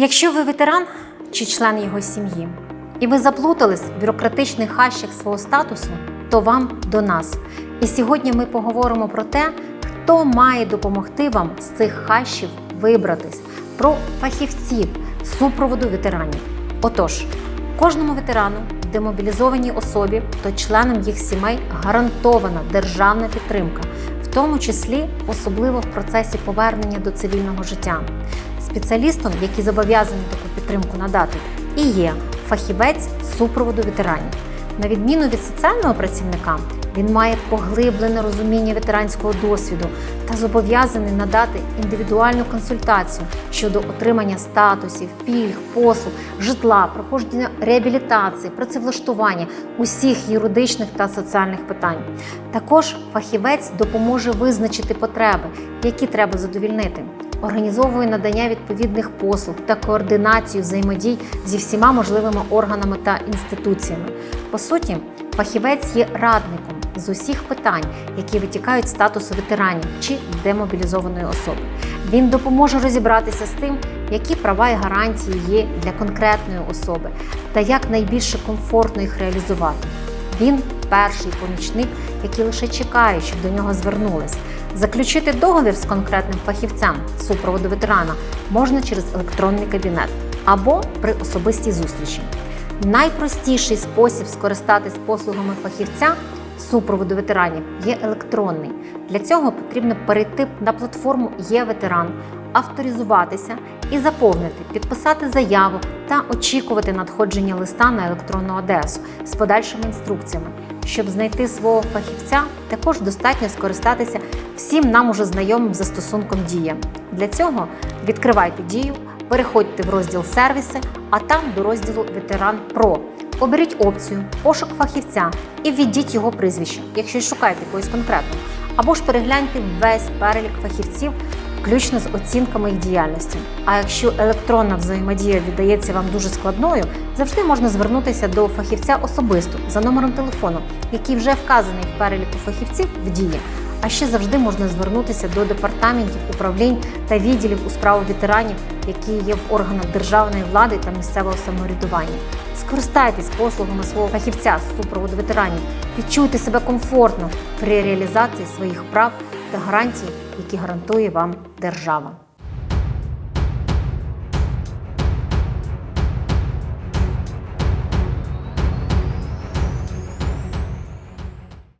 Якщо ви ветеран чи член його сім'ї, і ви заплутались в бюрократичних хащах свого статусу, то вам до нас. І сьогодні ми поговоримо про те, хто має допомогти вам з цих хащів вибратись, про фахівців супроводу ветеранів. Отож, кожному ветерану, демобілізованій особі то членам їх сімей гарантована державна підтримка, в тому числі особливо в процесі повернення до цивільного життя. Спеціалістом, який зобов'язаний таку підтримку надати, і є фахівець супроводу ветеранів. На відміну від соціального працівника, він має поглиблене розуміння ветеранського досвіду та зобов'язаний надати індивідуальну консультацію щодо отримання статусів, пільг, послуг, житла, проходження реабілітації, працевлаштування усіх юридичних та соціальних питань. Також фахівець допоможе визначити потреби, які треба задовільнити організовує надання відповідних послуг та координацію взаємодій зі всіма можливими органами та інституціями. По суті, фахівець є радником з усіх питань, які витікають статусу ветеранів чи демобілізованої особи. Він допоможе розібратися з тим, які права і гарантії є для конкретної особи, та як найбільше комфортно їх реалізувати. Він перший помічник, який лише чекає, щоб до нього звернулись. Заключити договір з конкретним фахівцем супроводу ветерана можна через електронний кабінет або при особистій зустрічі. Найпростіший спосіб скористатись послугами фахівця супроводу ветеранів є електронний. Для цього потрібно перейти на платформу Є ветеран, авторизуватися і заповнити, підписати заяву та очікувати надходження листа на електронну адресу з подальшими інструкціями. Щоб знайти свого фахівця, також достатньо скористатися всім нам уже знайомим застосунком Дія. Для цього відкривайте дію, переходьте в розділ сервіси, а там до розділу Ветеран Про. Оберіть опцію Пошук фахівця і введіть його прізвище, якщо шукаєте когось конкретного, або ж перегляньте весь перелік фахівців, включно з оцінками їх діяльності. А якщо електронна взаємодія віддається вам дуже складною, завжди можна звернутися до фахівця особисто за номером телефону, який вже вказаний в переліку фахівців в дії. А ще завжди можна звернутися до департаментів, управлінь та відділів у справах ветеранів, які є в органах державної влади та місцевого самоврядування. Скористайтесь послугами свого фахівця з супроводу ветеранів, відчуйте себе комфортно при реалізації своїх прав та гарантій, які гарантує вам держава.